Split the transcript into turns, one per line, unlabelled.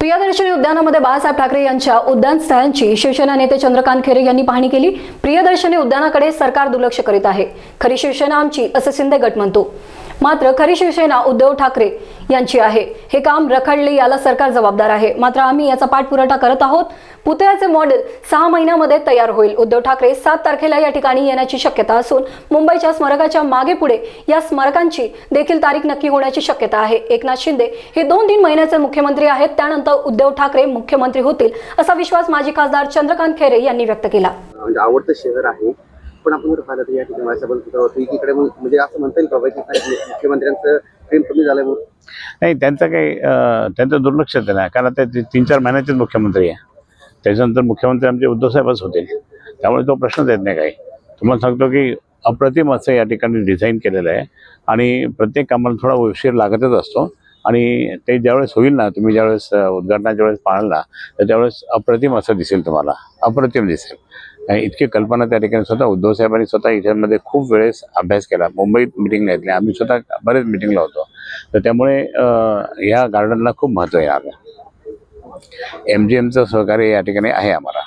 प्रियदर्शनी उद्यानामध्ये बाळासाहेब ठाकरे यांच्या उद्यान स्थळांची शिवसेना नेते चंद्रकांत खैरे यांनी पाहणी केली. प्रियदर्शनी उद्यानाकडे सरकार दुर्लक्ष करीत आहे. खरी शिवसेना आमची असं शिंदे गट म्हणतो. मात्र खरी शिवसेना उद्धव ठाकरे यांची आहे. हे काम रखडले याला सरकार जबाबदार आहे. मात्र आम्ही याचा पाठपुरवठा करत आहोत. पुतळ्याचे मॉडेल सहा महिन्यामध्ये तयार होईल. उद्धव ठाकरे सात तारखेला या ठिकाणी येण्याची शक्यता असून मुंबईच्या स्मारकाच्या मागे पुढे या स्मारकांची देखील तारीख नक्की होण्याची शक्यता आहे. एकनाथ शिंदे हे दोन तीन महिन्याचे मुख्यमंत्री आहेत. त्यानंतर उद्धव ठाकरे मुख्यमंत्री होतील असा विश्वास माजी खासदार चंद्रकांत खैरे यांनी व्यक्त केला.
म्हणजे आवडतं शहर आहे. पण आपण जर पाहिलं तर या ठिकाणी व्हायचं होतं. एकीकडे मग म्हणजे असं म्हणता येईल का मुख्यमंत्र्यांचं प्रेम कमी झालंय म्हणून?
नाही त्यांचं काही त्यांचं दुर्लक्ष आहे कारण आता ते तीन चार महिन्याचेच मुख्यमंत्री आहे. त्याच्यानंतर मुख्यमंत्री आमचे उद्धवसाहेबच होते त्यामुळे तो प्रश्नच येत नाही काही. तुम्हाला सांगतो की अप्रतिम असं या ठिकाणी डिझाईन केलेलं आहे. आणि प्रत्येक कामाला थोडा उशीर लागतच असतो. आणि ते ज्यावेळेस होईल ना तुम्ही ज्यावेळेस उद्घाटनाच्या वेळेस पाहाल ना तर त्यावेळेस अप्रतिम असं दिसेल तुम्हाला. अप्रतिम दिसेल. इतकी कल्पना त्या ठिकाणी स्वतः उद्धव साहेबांनी स्वतः याच्यामध्ये खूप वेळेस अभ्यास केला. मुंबईत मिटिंग घेतली आम्ही स्वतः बरेच मिटिंगला होतो. तर त्यामुळे ह्या गार्डनला खूप महत्त्व आहे आम्ही एम जी एमचं सहकार्य या ठिकाणी आहे आम्हाला.